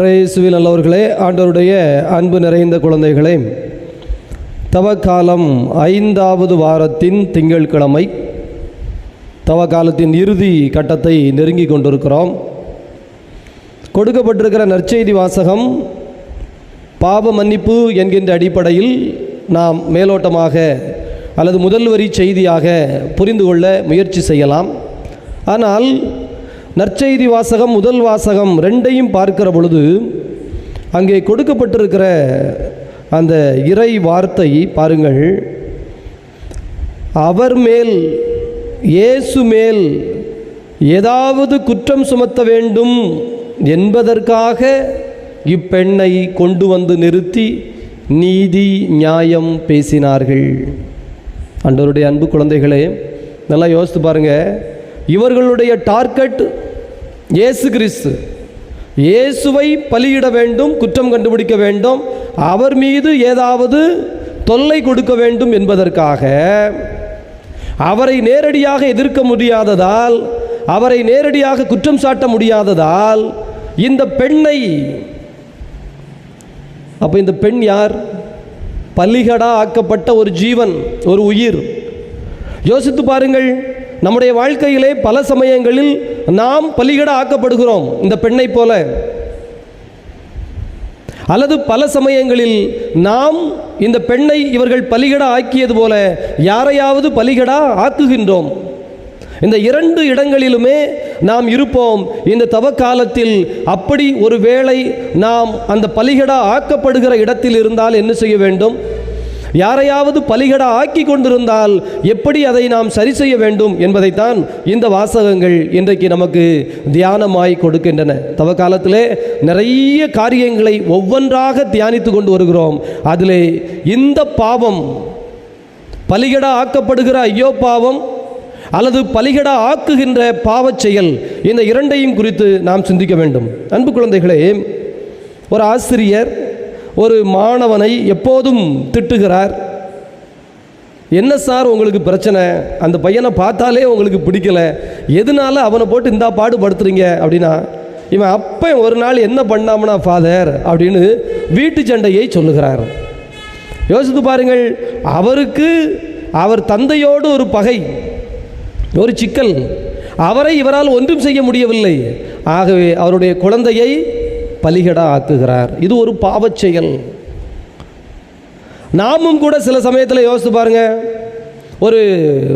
ரேசுவில் நல்லவர்களே ஆண்டவருடைய அன்பு நிறைந்த குழந்தைகளே தவக்காலம் ஐந்தாவது வாரத்தின் திங்கட்கிழமை தவக்காலத்தின் இறுதி கட்டத்தை நெருங்கி கொண்டிருக்கிறோம். கொடுக்கப்பட்டிருக்கிற நற்செய்தி வாசகம் பாவ மன்னிப்பு என்கின்ற அடிப்படையில் நாம் மேலோட்டமாக அல்லது முதல் வரி செய்தியாக புரிந்து கொள்ள முயற்சி செய்யலாம். ஆனால் நற்செய்தி வாசகம் முதல் வாசகம் ரெண்டையும் பார்க்கிற பொழுது அங்கே கொடுக்கப்பட்டிருக்கிற அந்த இறை வார்த்தை பாருங்கள். அவர் மேல் இயேசு மேல் ஏதாவது குற்றம் சுமத்த வேண்டும் என்பதற்காக இப்பெண்ணை கொண்டு வந்து நிறுத்தி நீதி நியாயம் பேசினார்கள். அன்றவருடைய அன்பு குழந்தைகளே நல்லா யோசித்து பாருங்கள் இவர்களுடைய டார்கெட் இயேசு கிறிஸ்து இயேசுவை பலியிட வேண்டும் குற்றம் கண்டுபிடிக்க வேண்டும் அவர் மீது ஏதாவது தொல்லை கொடுக்க வேண்டும் என்பதற்காக அவரை நேரடியாக எதிர்க்க முடியாததால் அவரை நேரடியாக குற்றம் சாட்ட முடியாததால் இந்த பெண்ணை அப்போ இந்த பெண் யார்? பலிகடா ஆக்கப்பட்ட ஒரு ஜீவன் ஒரு உயிர். யோசித்து பாருங்கள் நம்முடைய வாழ்க்கையிலே பல சமயங்களில் நாம் பலிகடா ஆக்கப்படுகிறோம் இந்த பெண்ணை போல. அல்லது பல சமயங்களில் நாம் இந்த பெண்ணை இவர்கள் பலிகடா ஆக்கியது போல யாரையாவது பலிகடா ஆக்குகின்றோம். இந்த இரண்டு இடங்களிலுமே நாம் இருப்போம். இந்த தவ காலத்தில் அப்படி ஒரு வேளை நாம் அந்த பலிகடா ஆக்கப்படுகிற இடத்தில் இருந்தால் என்ன செய்ய வேண்டும்? யாரையாவது பலிகடா ஆக்கி கொண்டிருந்தால் எப்படி அதை நாம் சரி செய்ய வேண்டும் என்பதைத்தான் இந்த வாசகங்கள் இன்றைக்கு நமக்கு தியானமாய் கொடுக்கின்றன. தவ காலத்திலே நிறைய காரியங்களை ஒவ்வொன்றாக தியானித்து கொண்டு வருகிறோம். அதிலே இந்த பாவம் பலிகடா ஆக்கப்படுகிற ஐயோ பாவம் அல்லது பலிகடா ஆக்குகின்ற பாவச் செயல் இந்த இரண்டையும் குறித்து நாம் சிந்திக்க வேண்டும். அன்பு குழந்தைகளே ஒரு ஆசிரியர் ஒரு மாணவனை எப்போதும் திட்டுகிறார். என்ன சார் உங்களுக்கு பிரச்சனை? அந்த பையனை பார்த்தாலே உங்களுக்கு பிடிக்கல. எதனால அவனை போட்டு இந்தா பாடுபடுத்துறீங்க? அப்படின்னா இவன் அப்போ ஒரு நாள் என்ன பண்ணாமனா ஃபாதர் அப்படின்னு வீட்டு சண்டையை சொல்லுகிறார். யோசித்து பாருங்கள் அவருக்கு அவர் தந்தையோடு ஒரு பகை ஒரு சிக்கல். அவரை இவரால் ஒன்றும் செய்ய முடியவில்லை. ஆகவே அவருடைய குழந்தையை பலிகடா ஆக்குகிறார் இது ஒரு பாவச் செயல். நாமும் கூட சில சமயத்தில் யோசித்து பாருங்க. ஒரு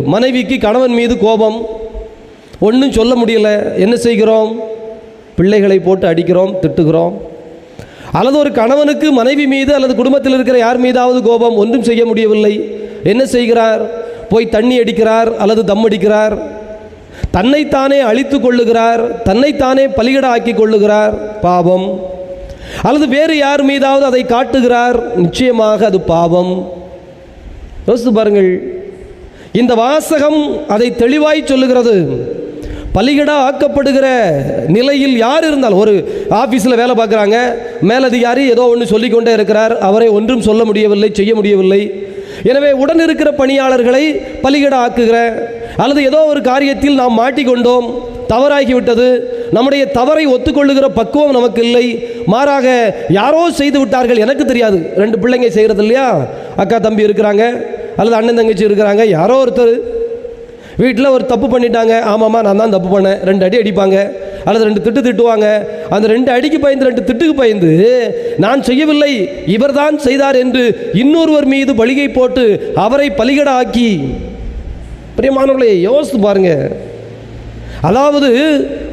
மனைவிக்கு கணவன் மீது கோபம். ஒன்றும் சொல்ல முடியல. என்ன செய்கிறோம்? பிள்ளைகளை போட்டு அடிக்கிறோம் திட்டுகிறோம். அல்லது ஒரு கணவனுக்கு மனைவி மீது அல்லது குடும்பத்தில் இருக்கிற யார் மீதாவது கோபம் ஒன்றும் செய்ய முடியவில்லை. என்ன செய்கிறார்? போய் தண்ணி அடிக்கிறார் அல்லது தம் அடிக்கிறார். தன்னைத்தானே அழித்து கொள்ளுகிறார் தன்னைத்தானே பலிகட ஆக்கி கொள்ளுகிறார் பாவம். அல்லது வேறு யார் மீதாவது அதை காட்டுகிறார் நிச்சயமாக அது பாவம். யோசித்து பாருங்கள். இந்த வாசகம் அதை தெளிவாய் சொல்லுகிறது. பலிகடா ஆக்கப்படுகிற நிலையில் யார் இருந்தால் ஒரு ஆஃபீஸில் வேலை பார்க்குறாங்க மேலதிகாரி ஏதோ ஒன்று சொல்லிக்கொண்டே இருக்கிறார் அவரை ஒன்றும் சொல்ல முடியவில்லை செய்ய முடியவில்லை. எனவே உடன் இருக்கிற பணியாளர்களை பலிகடா ஆக்குகிற அல்லது ஏதோ ஒரு காரியத்தில் நாம் மாட்டிக்கொண்டோம் தவறாகிவிட்டது நம்முடைய தவறை ஒத்துக்கொள்ளுகிற பக்குவம் நமக்கு இல்லை மாறாக யாரோ செய்து விட்டார்கள் எனக்கு தெரியாது. ரெண்டு பிள்ளைங்க செய்கிறது இல்லையா? அக்கா தம்பி இருக்கிறாங்க அல்லது அண்ணன் தங்கச்சி இருக்கிறாங்க யாரோ ஒருத்தர். வீட்டில் ஒரு தப்பு பண்ணிட்டாங்க ஆமாம்மா நான் தான் தப்பு பண்ணேன் ரெண்டு அடி அடிப்பாங்க அல்லது ரெண்டு திட்டு திட்டுவாங்க அந்த ரெண்டு அடிக்கு பயந்து ரெண்டு திட்டுக்கு பயந்து நான் செய்யவில்லை இவர்தான் செய்தார் என்று இன்னொருவர் மீது பலிகை போட்டு அவரை பலிகட ஆக்கி பிரியமானவர்களே யோசித்து பாருங்க. அதாவது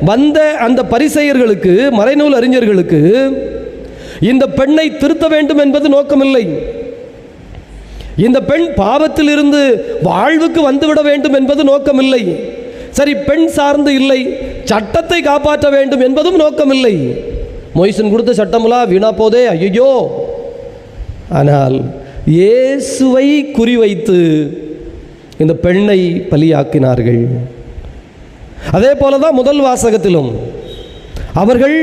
வந்த அந்த பரிசெயர்களுக்கு மறைநூல் அறிஞர்களுக்கு இந்த பெண்ணை திருத்த வேண்டும் என்பது நோக்கமில்லை. இந்த பெண் பாவத்தில் இருந்து வாழ்வுக்கு வந்துவிட வேண்டும் என்பது நோக்கமில்லை. சரி பெண் சார்ந்து இல்லை சட்டத்தை காப்பாற்ற வேண்டும் என்பதும் நோக்கமில்லை. மொய்சன் கொடுத்த சட்டமுலா வீணா போதே ஐயோ ஆனால் இயேசுவை குறிவைத்து இந்த பெண்ணை பலியாக்கினார்கள். அதே போல தான் முதல் வாசகத்திலும். அவர்கள்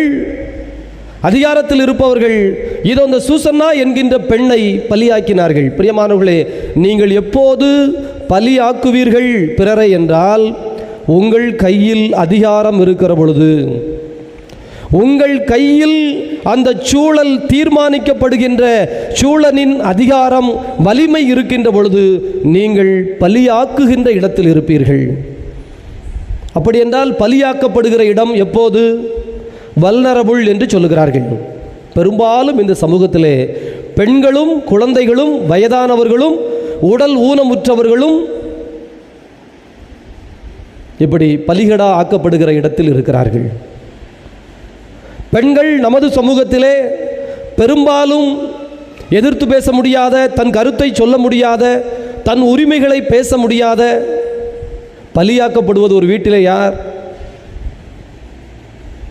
அதிகாரத்தில் இருப்பவர்கள் இதோ இந்த சூசன்னா என்கின்ற பெண்ணை பலியாக்கினார்கள். பிரியமானவர்களே நீங்கள் எப்போது பலியாக்குவீர்கள் பிறரை என்றால் உங்கள் கையில் அதிகாரம் இருக்கிற பொழுது உங்கள் கையில் அந்த சூழல் தீர்மானிக்கப்படுகின்ற சூழலின் அதிகாரம் வலிமை இருக்கின்ற பொழுது நீங்கள் பலியாக்குகின்ற இடத்தில் இருப்பீர்கள். அப்படி என்றால் பலியாக்கப்படுகிற இடம் எப்போது? வல்னரபுள் என்று சொல்லுகிறார்கள். பெரும்பாலும் இந்த சமூகத்திலே பெண்களும் குழந்தைகளும் வயதானவர்களும் உடல் ஊனமுற்றவர்களும் இப்படி பலிகடா ஆக்கப்படுகிற இடத்தில் இருக்கிறார்கள். பெண்கள் நமது சமூகத்திலே பெரும்பாலும் எதிர்த்து பேச முடியாத தன் கருத்தை சொல்ல முடியாத தன் உரிமைகளை பேச முடியாத பலியாக்கப்படுவது ஒரு வீட்டிலே யார்?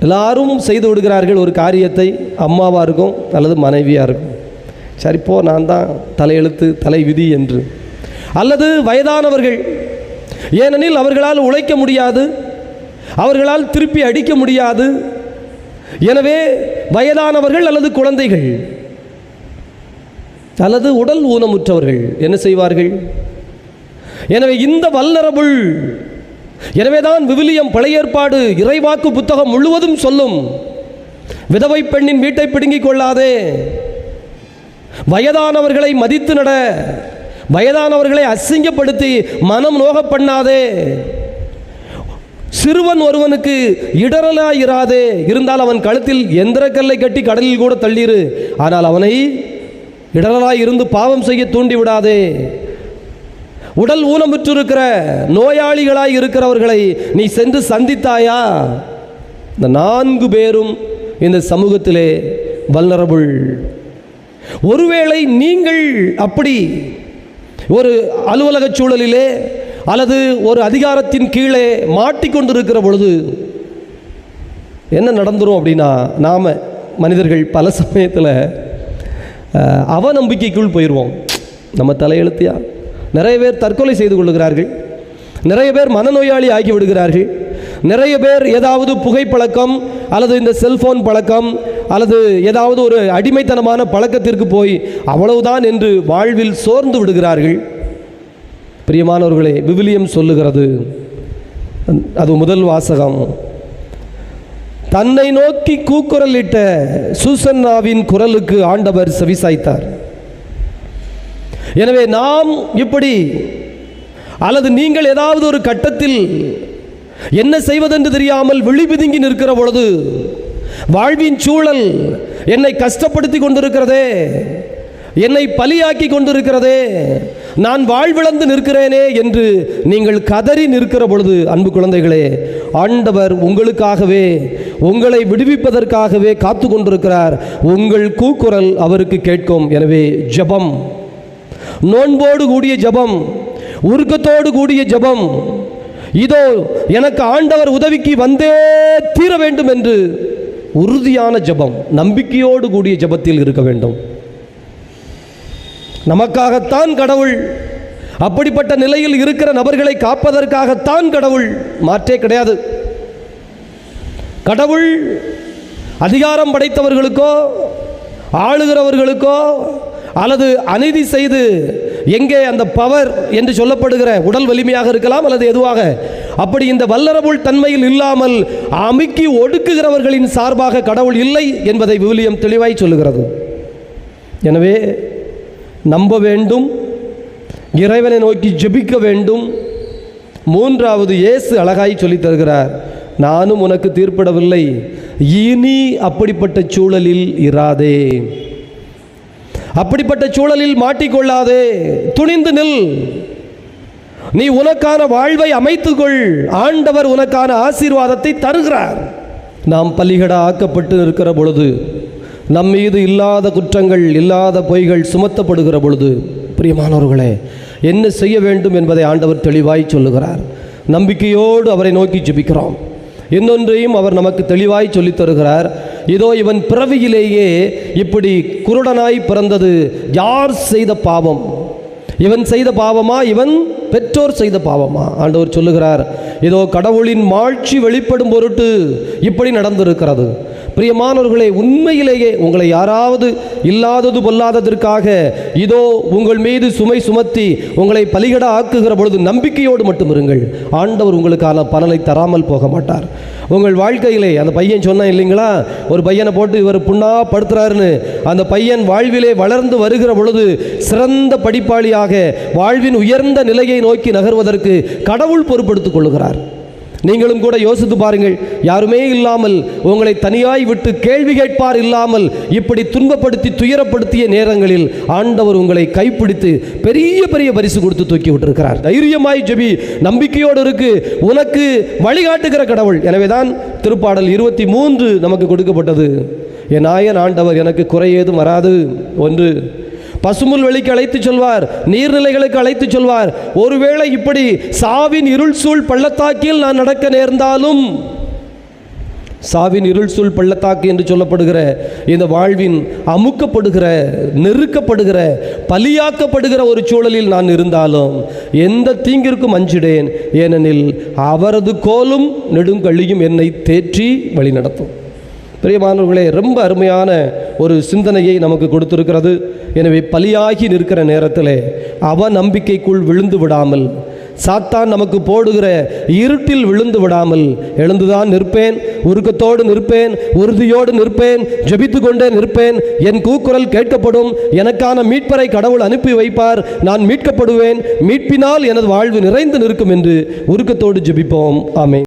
எல்லாரும் செய்து விடுகிறார்கள் ஒரு காரியத்தை அம்மாவாக இருக்கும் அல்லது மனைவியாக இருக்கும். சரிப்போ நான் தான் தலையெழுத்து தலை விதி என்று. அல்லது வயதானவர்கள் ஏனெனில் அவர்களால் உழைக்க முடியாது அவர்களால் திருப்பி அடிக்க முடியாது எனவே வயதானவர்கள் அல்லது குழந்தைகள் அல்லது உடல் ஊனமுற்றவர்கள் என்ன செய்வார்கள்? எனவே இந்த வல்லரபுள் எனவேதான் விவிலியம் பழைய ஏற்பாடு இறைவாக்கு புத்தகம் முழுவதும் சொல்லும் விதவை பெண்ணின் வீட்டை பிடுங்கிக் கொள்ளாதே வயதானவர்களை மதித்து நட வயதானவர்களை அசிங்கப்படுத்தி மனம் நோக பண்ணாதே சிறுவன் ஒருவனுக்கு இடரலாய் இராதே இருந்தால் அவன் கழுத்தில் எந்திரக்கல்லை கட்டி கடலில் கூட தள்ளிரு. ஆனால் அவனை இடரலாய் இருந்து பாவம் செய்ய தூண்டி விடாதே உடல் ஊனமுற்றிருக்கிற நோயாளிகளாய் இருக்கிறவர்களை நீ சென்று சந்தித்தாயா? இந்த நான்கு பேரும் இந்த சமூகத்திலே வல்லரபுள். ஒருவேளை நீங்கள் அப்படி ஒரு அலுவலக சூழலிலே அல்லது ஒரு அதிகாரத்தின் கீழே மாட்டிக்கொண்டிருக்கிற பொழுது என்ன நடந்துரும் அப்படின்னா நாம் மனிதர்கள் பல சமயத்தில் அவநம்பிக்கைக்குள் போயிடுவோம் நம்ம தலையெழுத்தியா? நிறைய பேர் தற்கொலை செய்து கொள்ளுகிறார்கள். நிறைய பேர் மனநோயாளி ஆகி விடுகிறார்கள். நிறைய பேர் ஏதாவது புகைப்பழக்கம் அல்லது இந்த செல்ஃபோன் பழக்கம் அல்லது ஏதாவது ஒரு அடிமைத்தனமான பழக்கத்திற்கு போய் அவ்வளவுதான் என்று வாழ்வில் சோர்ந்து விடுகிறார்கள். பிரியமானவர்களே விவிலியம் சொல்லுகிறது. அது முதல் வாசகம். தன்னை நோக்கி கூக்குரலிட்ட சூசன்னாவின் குரலுக்கு ஆண்டவர் செவிசாய்த்தார். எனவே நாம் இப்படி அல்லது நீங்கள் ஏதாவது ஒரு கட்டத்தில் என்ன செய்வதென்று தெரியாமல் விழிபிதுங்கி நிற்கிற பொழுது வாழ்வின் சூழல் என்னை கஷ்டப்படுத்தி கொண்டிருக்கிறதே என்னை பலியாக்கி கொண்டிருக்கிறதே நான் வாழ்விழந்து நிற்கிறேனே என்று நீங்கள் கதறி நிற்கிற பொழுது அன்பு குழந்தைகளே ஆண்டவர் உங்களுக்காகவே உங்களை விடுவிப்பதற்காகவே காத்து கொண்டிருக்கிறார். உங்கள் கூக்குரல் அவருக்கு கேட்கும். எனவே ஜெபம். நோன்போடு கூடிய ஜெபம். உருக்கத்தோடு கூடிய ஜெபம். இதோ எனக்கு ஆண்டவர் உதவிக்கு வந்தே தீர வேண்டும் என்று உறுதியான ஜெபம். நம்பிக்கையோடு கூடிய ஜெபத்தில் இருக்க வேண்டும். நமக்காகத்தான் கடவுள். அப்படிப்பட்ட நிலையில் இருக்கிற நபர்களை காப்பதற்காகத்தான் கடவுள். மாற்றே கிடையாது. கடவுள் அதிகாரம் படைத்தவர்களுக்கோ ஆளுகிறவர்களுக்கோ அல்லது அநீதி செய்து எங்கே அந்த பவர் என்று சொல்லப்படுகிற உடல் வலிமையாக இருக்கலாம் அல்லது எதுவாக அப்படி இந்த வல்லரபுள் தன்மையில் இல்லாமல் அமுக்கி ஒடுக்குகிறவர்களின் சார்பாக கடவுள் இல்லை என்பதை விவிலியம் தெளிவாய் சொல்லுகிறது. எனவே நம்ப வேண்டும் இறைவனை நோக்கி ஜெபிக்க வேண்டும். மூன்றாவது இயேசு அழகாய் சொல்லித் தருகிறார் நானும் உனக்கு தீர்ப்பிடவில்லை இனி அப்படிப்பட்ட சூழலில் இராதே. அப்படிப்பட்ட சூழலில் மாட்டிக்கொள்ளாதே துணிந்து நில். நீ உனக்கான வாழ்வை அமைத்துக்கொள் ஆண்டவர் உனக்கான ஆசீர்வாதத்தை தருகிறார். நாம் பலிகடா ஆக்கப்பட்டு இருக்கிற பொழுது நம் மீது இல்லாத குற்றங்கள் இல்லாத பொய்கள் சுமத்தப்படுகிற பொழுது பிரியமானவர்களே என்ன செய்ய வேண்டும் என்பதை ஆண்டவர் தெளிவாய் சொல்லுகிறார். நம்பிக்கையோடு அவரை நோக்கி ஜெபிக்கிறோம். இன்னொன்றையும் அவர் நமக்கு தெளிவாய் சொல்லித் தருகிறார். இதோ இவன் பிறவியிலேயே இப்படி குருடனாய் பிறந்தது. யார் செய்த பாவம்? இவன் செய்த பாவமா? இவன் பெற்றோர் செய்த பாவமா? ஆண்டவர் சொல்லுகிறார். இதோ கடவுளின் மாட்சி வெளிப்படும் பொருட்டு இப்படி நடந்திருக்கிறது. பிரியமானவர்களே உண்மையிலேயே உங்களை யாராவது இல்லாதது பொல்லாததற்காக இதோ உங்கள் மீது சுமை சுமத்தி உங்களை பலிகட ஆக்குகிற பொழுது நம்பிக்கையோடு மட்டும் இருங்கள். ஆண்டவர் உங்களுக்கான பலனை தராமல் போக மாட்டார். உங்கள் வாழ்க்கையிலே அந்த பையன் சொன்னான் இல்லைங்களா? ஒரு பையனை போட்டு இவர் புண்ணா படுத்துறாருன்னு அந்த பையன் வாழ்விலே வளர்ந்து வருகிற பொழுது சிறந்த படிப்பாளியாக வாழ்வின் உயர்ந்த நிலையை நோக்கி நகர்வதற்கு கடவுள் பொறுப்படுத்திக் கொள்கிறார் நீங்களும் கூட யோசித்து பாருங்கள். யாருமே இல்லாமல் உங்களை தனியாய் விட்டு கேள்வி கேட்பார் இல்லாமல் இப்படி துன்பப்படுத்தி துயரப்படுத்திய நேரங்களில் ஆண்டவர் உங்களை கைப்பிடித்து பெரிய பெரிய பரிசு கொடுத்து தூக்கி விட்டிருக்கிறார். தைரியமாய் ஜெபி நம்பிக்கையோடு இருக்கு. உனக்கு வழிகாட்டுகிற கடவுள். எனவேதான் திருப்பாடல் இருபத்தி மூன்று நமக்கு கொடுக்கப்பட்டது. என் நாயன் ஆண்டவர் எனக்கு குறை ஏதும் வராது. ஒன்று பசுமுல் வெளிக்கு அழைத்து சொல்வார் நீர்நிலைகளுக்கு அழைத்து சொல்வார். ஒருவேளை இப்படி சாவின் இருள் சூழ் பள்ளத்தாக்கில் நான் நடக்க நேர்ந்தாலும் சாவின் இருள் சூழ் பள்ளத்தாக்கு என்று சொல்லப்படுகிற இந்த வாழ்வின் அமுக்கப்படுகிற நெருக்கப்படுகிற பலியாக்கப்படுகிற ஒரு சூழலில் நான் இருந்தாலும் எந்த தீங்கிற்கும் அஞ்சிடேன். ஏனெனில் அவரது கோலும் நெடுங்கழியும் என்னை தேற்றி வழி நடத்தும் பிரியமானவர்களே ரொம்ப அருமையான ஒரு சிந்தனையை நமக்கு கொடுத்திருக்கிறது. எனவே பலியாகி நிற்கிற நேரத்தில் அவ நம்பிக்கைக்குள் விழுந்து விடாமல் சாத்தான் நமக்கு போடுகிற இருட்டில் விழுந்து விடாமல் எழுந்துதான் நிற்பேன் உருக்கத்தோடு நிற்பேன் உறுதியோடு நிற்பேன் ஜபித்து கொண்டே நிற்பேன். என் கூக்குரல் கேட்கப்படும் எனக்கான மீட்பரை கடவுள் அனுப்பி வைப்பார். நான் மீட்கப்படுவேன் மீட்பினால் எனது வாழ்வு நிறைந்து நிற்கும் என்று உருக்கத்தோடு ஜெபிப்போம். ஆமே